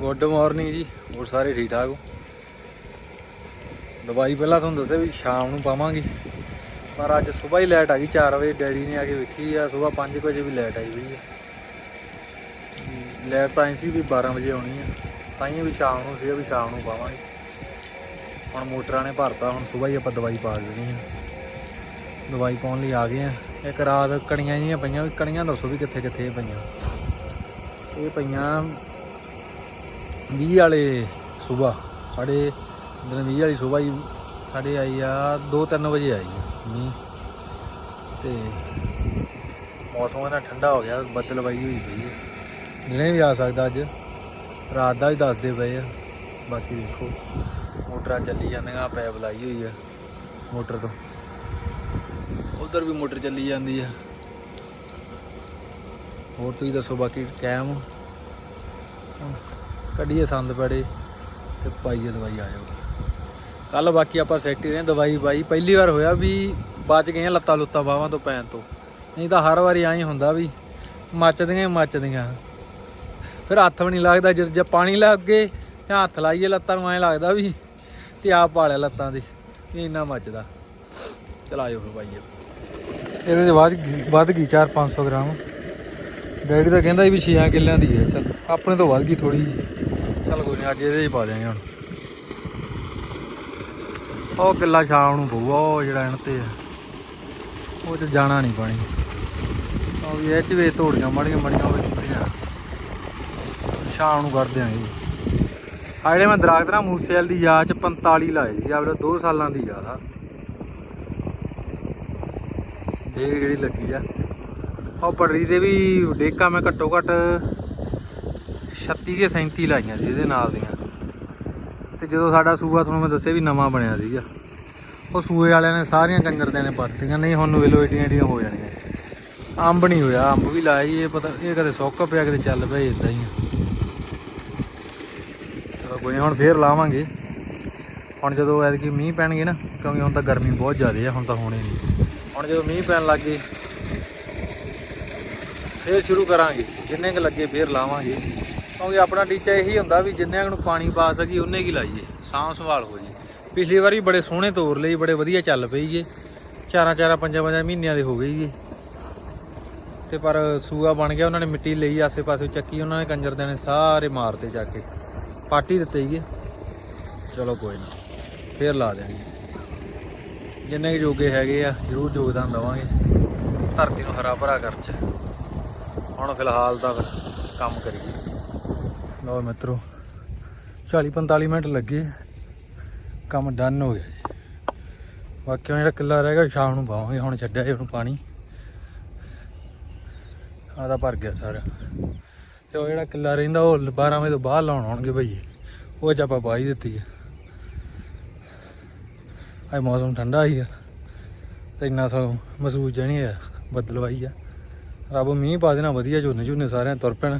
Good morning ਜੀ, ਹੋਰ ਸਾਰੇ ਠੀਕ ਠਾਕ ਹੋ? ਦਵਾਈ ਪਹਿਲਾਂ ਤੁਹਾਨੂੰ ਦੱਸਿਆ ਵੀ ਸ਼ਾਮ ਨੂੰ ਪਾਵਾਂਗੇ, ਪਰ ਅੱਜ ਸਵੇਰ ਹੀ ਲੈਟ ਆ ਗਈ 4 ਵਜੇ ਡੈਡੀ ਨੇ ਆ ਕੇ ਵੇਖੀ ਆ ਸਵੇਰ 5 ਵਜੇ ਵੀ ਲੈਟ ਆਈ ਹੋਈ ਆ। ਲੈਟ ਤਾਂ ਐਂ ਸੀ ਵੀ 12 ਵਜੇ ਆਉਣੀ ਆ, ਤਾਂ ਹੀ ਵੀ ਸ਼ਾਮ ਨੂੰ ਸੀ ਵੀ ਸ਼ਾਮ ਨੂੰ ਪਾਵਾਂਗੇ। ਹੁਣ ਮੋਟਰਾਂ ਨੇ ਭਰਤਾ, ਹੁਣ ਸਵੇਰ ਹੀ ਆਪਾਂ ਦਵਾਈ ਪਾ ਦੇਣੀ ਆ। ਦਵਾਈ ਪਾਉਣ ਲਈ ਆ ਗਏ ਆ। ਇੱਕ ਰਾਤ ਕਣੀਆਂ ਜੀਆਂ ਪਈਆਂ ਵੀ ਕਣੀਆਂ ਦੱਸੋ ਵੀ ਕਿੱਥੇ ਕਿੱਥੇ ਪਈਆਂ। ਇਹ ਪਈਆਂ 20 ਵਾਲੇ ਸਵੇਰ ਸਾਡੇ ਦਿਨ 20 ਵਾਲੀ ਸਵੇਰ ਹੀ ਸਾਡੇ ਆਈ ਆ 2-3 ਵਜੇ ਆਈ ਆ ਮੀਂਹ। ਤੇ ਮੌਸਮ ਇਹਨਾਂ ਠੰਡਾ ਹੋ ਗਿਆ, ਬੱਦਲਵਾਈ ਹੋਈ ਪਈ ਹੈ ਦਿਨੇ ਵੀ ਆ ਸਕਦਾ ਅੱਜ, ਰਾਤ ਦਾ ਵੀ ਦੱਸਦੇ ਪਏ ਆ। ਬਾਕੀ ਦੇਖੋ, ਮੋਟਰਾਂ ਚੱਲੀ ਜਾਂਦੀਆਂ ਪੈਪ ਲਾਈ ਹੋਈ ਆ ਮੋਟਰ ਤੋਂ। ਉਧਰ ਵੀ ਮੋਟਰ ਚੱਲੀ ਜਾਂਦੀ ਆ। ਹੋਰ ਤੁਸੀਂ ਦੱਸੋ, ਬਾਕੀ ਕੈਮ ਕੱਢੀਏ ਸੰਦ ਪੈੜੇ ਤੇ ਪਾਈਏ ਦਵਾਈ ਆ ਜਾਓ ਕੱਲ ਬਾਕੀ ਆਪਾਂ ਸੈਟ ਹੀ ਰਹੇ ਦਵਾਈ ਬਾਈ। ਪਹਿਲੀ ਵਾਰ ਹੋਇਆ ਵੀ ਬਚ ਗਏ ਆ ਲੱਤਾਂ ਲੁੱਤਾਂ ਬਾਹਾਂ ਤੋਂ ਪੈਣ ਤੋਂ। ਨਹੀਂ ਤਾਂ ਹਰ ਵਾਰੀ ਐਂ ਹੁੰਦਾ ਵੀ ਮੱਚਦੀਆਂ ਹੀ ਮੱਚਦੀਆਂ। ਫਿਰ ਹੱਥ ਵੀ ਨਹੀਂ ਲੱਗਦਾ ਜਦ ਜੇ ਪਾਣੀ ਲੱਗ ਗਏ ਜਾਂ ਹੱਥ ਲਾਈਏ ਲੱਤਾਂ ਨੂੰ, ਐਂ ਲੱਗਦਾ ਵੀ ਤੇ ਆਪ ਪਾਲਿਆ ਲੱਤਾਂ ਦੀ ਵੀ ਇੰਨਾ ਮੱਚਦਾ। ਚਲ ਆਇਓ ਫਿਰ ਬਾਈਏ ਇਹਦੇ ਚ ਵੱਧ ਗਈ- ਵੱਧ ਗਈ 4-500 ਗ੍ਰਾਮ। ਡੈਡੀ ਤਾਂ ਕਹਿੰਦਾ ਵੀ 6 ਕਿੱਲਿਆਂ ਦੀ ਹੈ। ਚਲ ਆਪਣੇ ਤੋਂ ਵੱਧ ਗਈ ਥੋੜੀ ਚਲ ਅੱਜ ਇਹਦੇ ਹੀ ਪਾ ਦਿਆਂਗੇ ਹੁਣ। ਉਹ ਕਿੱਲਾ ਸ਼ਾਮ ਨੂੰ ਪਊਗਾ, ਉਹ ਜਿਹੜਾ ਇਹਨਾਂ ਤੇ ਆ। ਉਹ ਚ ਜਾਣਾ ਨਹੀਂ ਪਾਣੀ। ਉਹ ਵੀ ਇਹ ਚ ਵੇ ਤੋੜੀਆਂ ਮੜੀਆਂ ਮੜੀਆਂ, ਉਹ ਵਿੱਚ ਸ਼ਾਮ ਨੂੰ ਕਰ ਦਿਆਂਗੇ ਆ ਜਿਹੜੇ ਮੈਂ ਦਰਖਤ ਨਾ ਮੂਸੇਲ ਦੀ ਯਾਦ ਚ 45 ਲਾਏ ਸੀ, ਆਪਣੇ 2 ਸਾਲਾਂ ਦੀ ਯਾਦ ਆ। ਦੇਖ ਜਿਹੜੀ ਲੱਗੀ ਆ। ਉਹ ਪੜਰੀ ਦੇ ਵੀ ਡੇਕਾ ਮੈਂ ਘੱਟੋ ਘੱਟ 36 ਕੇ 37 ਲਾਈਆਂ ਸੀ ਇਹਦੇ ਨਾਲ ਦੀਆਂ। ਤੇ ਜਦੋਂ ਸਾਡਾ ਸੂਆ ਤੁਹਾਨੂੰ ਮੈਂ ਦੱਸਿਆ ਵੀ ਨਵਾਂ ਬਣਿਆ ਸੀਗਾ, ਉਹ ਸੂਏ ਵਾਲਿਆਂ ਨੇ ਸਾਰੀਆਂ ਕੰਜਰ ਨੇ ਪੱਟੀਆਂ ਨਹੀਂ ਹੁਣ ਵੇਲੋ ਏਡੀਆਂ ਏਡੀਆਂ ਹੋ ਜਾਣੀਆਂ। ਅੰਬ ਨਹੀਂ ਹੋਇਆ, ਅੰਬ ਵੀ ਲਾਇਆ ਜੀ ਇਹ ਪਤਾ ਇਹ ਕਦੇ ਸੁੱਕ ਪਿਆ, ਕਦੇ ਚੱਲ ਪਿਆ ਇਦਾਂ ਹੀ ਚਲੋ ਕੋਈ ਹੁਣ ਫੇਰ ਲਾਵਾਂਗੇ। ਹੁਣ ਜਦੋਂ ਐਤਕੀ ਮੀਂਹ ਪੈਣਗੇ ਨਾ, ਕਿਉਂਕਿ ਹੁਣ ਤਾਂ ਗਰਮੀ ਬਹੁਤ ਜ਼ਿਆਦਾ ਆ, ਹੁਣ ਤਾਂ ਹੋਣੀ ਨਹੀਂ ਹੁਣ ਜਦੋਂ ਮੀਂਹ ਪੈਣ ਲੱਗ ਗਏ, ਫੇਰ ਸ਼ੁਰੂ ਕਰਾਂਗੇ। ਜਿੰਨੇ ਕੁ ਲੱਗੇ ਫੇਰ ਲਾਵਾਂਗੇ। ਕਿਉਂਕਿ ਆਪਣਾ ਟੀਚਾ ਇਹੀ ਹੁੰਦਾ ਵੀ ਜਿੰਨੇ ਨੂੰ ਪਾਣੀ ਪਾ ਸਕੀ ਉਹਨੇ ਕੀ ਲਾਈਏ? ਸਾਂਭ ਸੰਭਾਲ ਹੋ ਜੀ। ਪਿਛਲੀ ਵਾਰੀ ਬੜੇ ਸੋਹਣੇ ਤੋਰ ਲਈ ਬੜੇ ਵਧੀਆ ਚੱਲ ਪਈ ਜੇ। ਚਾਰਾਂ ਚਾਰਾਂ, ਪੰਜਾਂ ਪੰਜਾਂ ਮਹੀਨਿਆਂ ਦੇ ਹੋ ਗਏ ਜੀ। ਤੇ ਪਰ ਸੂਆ ਬਣ ਗਿਆ, ਉਹਨਾਂ ਨੇ ਮਿੱਟੀ ਲਈ ਆਸੇ ਪਾਸੇ ਚੱਕੀ, ਉਹਨਾਂ ਨੇ ਕੰਜਰ ਦੇਣੇ ਨੇ ਸਾਰੇ ਮਾਰਤੇ ਜਾ ਕੇ। ਪਾਟੀ ਦਿੱਤੇ ਜੀ। ਚਲੋ ਕੋਈ ਨਾ, ਫੇਰ ਲਾ ਦਿਆਂਗੇ। ਜਿੰਨੇ ਕੁ ਜੋਗੇ ਹੈਗੇ ਆ, ਜ਼ਰੂਰ ਯੋਗਦਾਨ ਦਵਾਂਗੇ। ਧਰਤੀ ਨੂੰ ਹਰਾ ਭਰਾ ਕਰਚ ਹੁਣ ਫਿਲਹਾਲ ਤਾਂ ਕੰਮ ਕਰੀਏ। ਲਓ ਮਿੱਤਰੋ 40 45 ਮਿੰਟ ਲੱਗੇ, ਕੰਮ ਡਨ ਹੋ ਗਿਆ ਜੀ। ਬਾਕੀ ਹੁਣ ਜਿਹੜਾ ਕਿੱਲਾ ਰਹਿ ਗਿਆ, ਸ਼ਾਮ ਨੂੰ ਪਾਵਾਂਗੇ ਹੁਣ ਛੱਡਿਆ ਜੀ ਉਹਨੂੰ ਪਾਣੀ। ਤਾਂ ਭਰ ਗਿਆ ਸਾਰਾ। ਤੇ ਉਹ ਜਿਹੜਾ ਕਿੱਲਾ ਰਹਿੰਦਾ, ਉਹ 12 ਵਜੇ ਤੋਂ ਬਾਅਦ ਲਾਉਣ ਆਉਣਗੇ ਭਈ ਉਹ ਚ ਆਪਾਂ ਪਾਈ ਦਿੱਤੀ ਹੈ ਅੱਜ ਮੌਸਮ ਠੰਡਾ ਹੀ ਆ ਤੇ ਇੰਨਾ ਸੋ ਮਹਿਸੂਸ ਨਹੀਂ ਆ ਬਦਲਵਾਈ ਆ। ਰੱਬ ਮੀਂਹ ਪਾ ਦੇਣਾ, ਵਧੀਆ ਝੋਨੇ ਝੋਨੇ ਸਾਰਿਆਂ ਤੁਰ ਪੈਣ।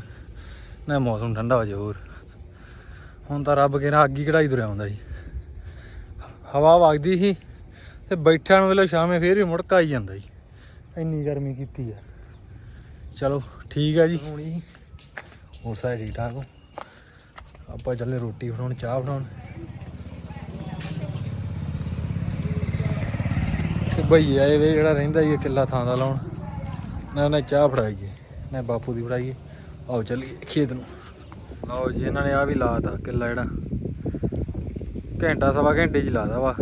ਨਾ ਮੌਸਮ ਠੰਡਾ ਹੋ ਜਾ ਹੋਰ। ਹੁਣ ਤਾਂ ਰੱਬ ਕਿਹੜਾ ਅੱਗੀ ਕਢਾਈ ਤੁਰਿਆ ਆਉਂਦਾ ਜੀ। ਹਵਾ ਵਗਦੀ ਸੀ ਤੇ ਬੈਠਣ ਵੇਲੇ ਸ਼ਾਮੇ ਫੇਰ ਵੀ ਮੁੜਕਾ ਆਈ ਜਾਂਦਾ ਜੀ। ਇੰਨੀ ਗਰਮੀ ਕੀਤੀ ਆ। ਚਲੋ ਠੀਕ ਆ ਜੀ। ਹੁਣੀ ਹੋਰ ਸਾਰੇ ਠੀਕ ਠਾਕ ਹੋ? ਆਪਾਂ ਚੱਲੇ ਰੋਟੀ ਬਣਾਉਣ ਚਾਹ ਬਣਾਉਣ। ਤੇ ਭਈ ਆਏ ਵੇ ਜਿਹੜਾ ਰਹਿੰਦਾ ਹੀ ਕਿੱਲਾ ਥਾਂ ਦਾ ਲਾਉਣ। ਨਾ ਨਾ ਚਾਹ ਫੜਾਈਏ ਨਾ ਬਾਪੂ ਦੀ ਫੜਾਈਏ ਆਓ ਚੱਲੀਏ ਖੇਤ ਨੂੰ। ਲਓ ਜੀ ਇਹਨਾਂ ਨੇ ਆ ਵੀ ਲਾਤਾ ਕਿੱਲਾ ਜਿਹੜਾ। ਘੰਟਾ ਸਵਾ ਘੰਟੇ 'ਚ ਲਾਦਾ ਵਾ।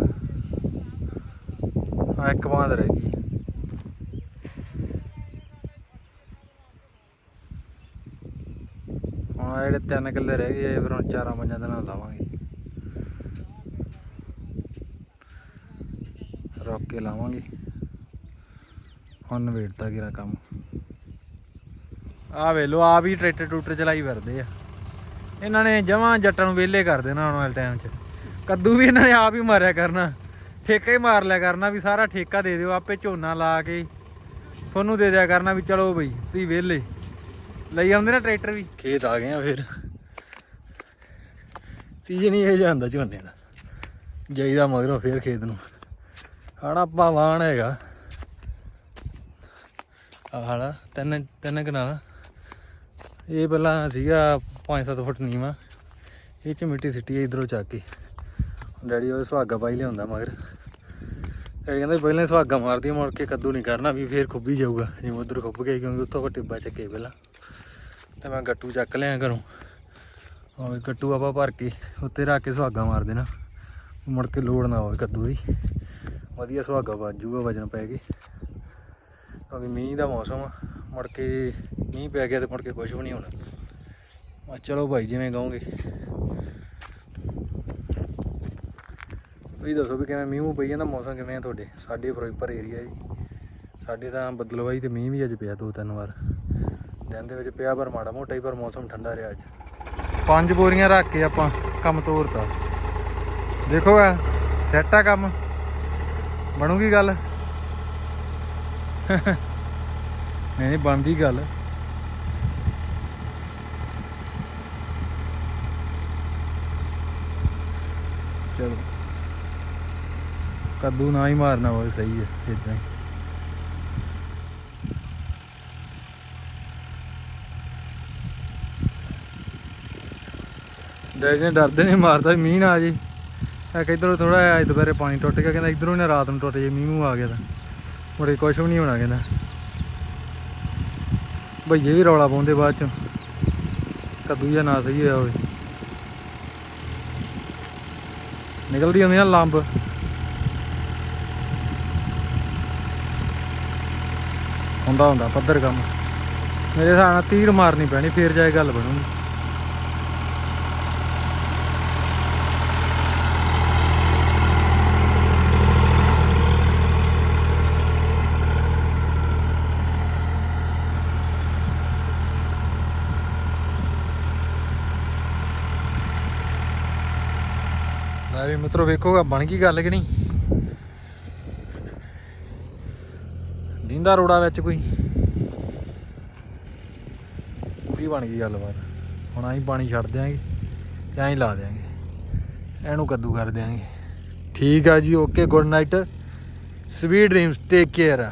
ਆ ਇੱਕ ਬਾਂਦ ਰਹਿ ਗਈ। ਹੁਣ ਜਿਹੜੇ ਤਿੰਨ ਕਿੱਲੇ ਰਹਿ ਗਏ ਆ, ਫਿਰ ਹੁਣ ਚਾਰਾਂ ਪੰਜਾਂ ਦਿਨਾਂ ਲਾਵਾਂਗੇ। ਰੋਕ ਕੇ ਲਾਵਾਂਗੇ। ਹੁਣ ਨਵੇੜਤਾ ਗਿਰਾ ਕੰਮ। ਆ ਵੇ ਲੋ ਆ ਵੀ ਟਰੈਕਟਰ ਟੂਟਰ ਚਲਾਈ ਫਿਰਦੇ ਆ। ਇਹਨਾਂ ਨੇ ਜਮਾਂ ਜੱਟਾਂ ਨੂੰ ਵਿਹਲੇ ਕਰ ਦੇਣਾ ਆਉਣ ਵਾਲੇ ਟਾਈਮ 'ਚ। ਕੱਦੂ ਵੀ ਇਹਨਾਂ ਨੇ ਆਪ ਹੀ ਮਾਰਿਆ ਕਰਨਾ। ਠੇਕਾ ਹੀ ਮਾਰ ਲਿਆ ਕਰਨਾ ਵੀ ਸਾਰਾ ਠੇਕਾ ਦੇ ਦਿਓ, ਆਪੇ ਝੋਨਾ ਲਾ ਕੇ ਤੁਹਾਨੂੰ ਦੇ ਦਿਆ ਕਰਨਾ ਵੀ ਚਲੋ ਬਈ, ਤੁਸੀਂ ਵਿਹਲੇ। ਲਈ ਆਉਂਦੇ ਨਾ ਟਰੈਕਟਰ ਵੀ। ਖੇਤ ਆ ਗਏ ਆ ਫਿਰ। ਸੀਜ਼ਨ ਹੀ ਇਹ ਜਾਂਦਾ ਝੋਨੇ ਦਾ। ਜਾਈਦਾ ਮਗਰੋਂ ਫੇਰ ਖੇਤ ਨੂੰ। ਹਾਣਾ ਭਾਵਾਨ ਹੈਗਾ। ਆਹ ਹਾਲਾ, ਤਿੰਨ ਤਿੰਨ ਕਨਾਲ। ਇਹ ਪਹਿਲਾਂ ਸੀਗਾ 5-7 ਫੁੱਟ ਨੀਵਾ। ਇਹ ਚ ਮਿੱਟੀ ਸਿੱਟੀ ਹੈ ਇਧਰੋਂ ਚੱਕ ਕੇ। ਡੈਡੀ ਉਹ ਸੁਹਾਗਾ ਪਾਈ ਲਿਆਉਂਦਾ ਮਗਰ। ਡੈਡੀ ਕਹਿੰਦਾ ਪਹਿਲਾਂ ਸੁਹਾਗਾ ਮਾਰਦੀ ਮੁੜ ਕੇ ਕੱਦੂ ਨਹੀਂ ਕਰਨਾ, ਵੀ ਫੇਰ ਖੁੱਬੀ ਜਾਊਗਾ। ਜਿਵੇਂ ਉਧਰ ਖੁੱਬ ਗਏ, ਕਿਉਂਕਿ ਉੱਥੋਂ ਆਪਾਂ ਟਿੱਬਾ ਚੱਕੇ ਪਹਿਲਾਂ। ਤੇ ਮੈਂ ਗੱਟੂ ਚੱਕ ਲਿਆ ਘਰੋਂ। ਉਹ ਗੱਟੂ ਆਪਾਂ ਭਰ ਕੇ ਉੱਤੇ ਰੱਖ ਕੇ ਸੁਹਾਗਾ ਮਾਰ ਦੇਣਾ। ਮੁੜ ਕੇ ਲੋੜ ਨਾ ਹੋਵੇ ਕੱਦੂ ਦੀ। ਵਧੀਆ ਸੁਹਾਗਾ ਵੱਜ ਜੂਗਾ ਵਜਨ ਪੈ ਕੇ। ਕਿਉਂਕਿ ਮੀਂਹ ਦਾ ਮੌਸਮ ਮੁੜ ਕੇ ਮੀਂਹ ਪੈ ਗਿਆ ਤੇ ਮੁੜ ਕੇ ਕੁਝ ਵੀ ਨਹੀਂ ਹੋਣਾ। ਆ ਚਲੋ ਭਾਈ, ਜਿਵੇਂ ਕਹੋਗੇ। ਵੀ ਦੱਸੋ ਵੀ ਕਿਵੇਂ ਮੀਂਹ ਪਈ ਜਾਂਦਾ, ਮੌਸਮ ਕਿਵੇਂ ਆ ਤੁਹਾਡੇ? ਸਾਡੇ ਫਿਰੋਜ਼ਪੁਰ ਏਰੀਆ ਜੀ। ਸਾਡੇ ਤਾਂ ਬਦਲਵਾਈ ਤੇ ਮੀਂਹ ਵੀ ਅੱਜ ਪਿਆ ਦੋ ਤਿੰਨ ਵਾਰ। ਦਿਨ ਦੇ ਵਿੱਚ ਪਿਆ ਪਰ ਮਾੜਾ ਮੋਟਾ ਹੀ, ਪਰ ਮੌਸਮ ਠੰਡਾ ਰਿਹਾ ਅੱਜ। ਪੰਜ ਬੋਰੀਆਂ ਰੱਖ ਕੇ ਆਪਾਂ ਕੰਮ ਤੋਰਤਾ। ਦੇਖੋ ਆ ਸੈੱਟ ਆ ਕੰਮ। ਬਣੂਗੀ ਗੱਲ? ਨਹੀਂ ਨਹੀਂ, ਬਣਦੀ ਗੱਲ। ਚਲੋ ਕੱਦੂ ਨਾ ਹੀ ਮਾਰਨਾ ਹੋਵੇ, ਸਹੀ ਹੈ ਇਦਾਂ ਹੀ। ਡੈਡੀ ਨੇ ਡਰਦੇ ਨੇ, ਮਾਰਦਾ ਮੀਂਹ ਨਾ ਆ ਜੇ ਆ ਕਿ ਇਧਰੋਂ ਥੋੜਾ ਜਿਹਾ ਦੁਪਹਿਰੇ ਪਾਣੀ ਟੁੱਟ ਗਿਆ, ਕਹਿੰਦਾ ਇਧਰੋਂ ਨਾ ਰਾਤ ਨੂੰ ਟੁੱਟ ਜੇ ਮੀਂਹ ਮੂੰਹ ਆ ਗਿਆ ਤਾਂ। ਮੁੜੇ ਕੁਛ ਵੀ ਨਹੀਂ ਹੋਣਾ, ਕਹਿੰਦਾ। ਭਈਏ ਵੀ ਰੌਲਾ ਪਾਉਂਦੇ ਬਾਅਦ ਚ। ਕੱਦੂ ਜਾਂ ਨਾ ਸਹੀ ਹੋਇਆ ਹੋਵੇ। ਨਿਕਲਦੀ ਹੁੰਦੀ ਨਾ ਲੰਬ। ਹੁੰਦਾ ਹੁੰਦਾ, ਪੱਧਰ ਕੰਮ। ਮੇਰੇ ਹਿਸਾਬ ਨਾਲ ਤੀਰ ਮਾਰਨੀ ਪੈਣੀ, ਫੇਰ ਜਾਏ ਗੱਲ ਬਣੂਗੀ। ਲੈ ਵੀ ਮਿੱਤਰੋ ਵੇਖੋਗਾ ਬਣ ਗਈ ਗੱਲ ਕਿ ਨਹੀਂ? ਦਿੰਦਾ ਰੋੜਾ ਵਿੱਚ ਕੋਈ। ਪੂਰੀ ਬਣ ਗਈ ਗੱਲਬਾਤ। ਹੁਣ ਅਸੀਂ ਪਾਣੀ ਛੱਡ ਦਿਆਂਗੇ ਤੇ ਐਂ ਲਾ ਦਿਆਂਗੇ। ਇਹਨੂੰ ਕੱਦੂ ਕਰ ਦਿਆਂਗੇ। ਠੀਕ ਆ ਜੀ okay good night sweet dreams take care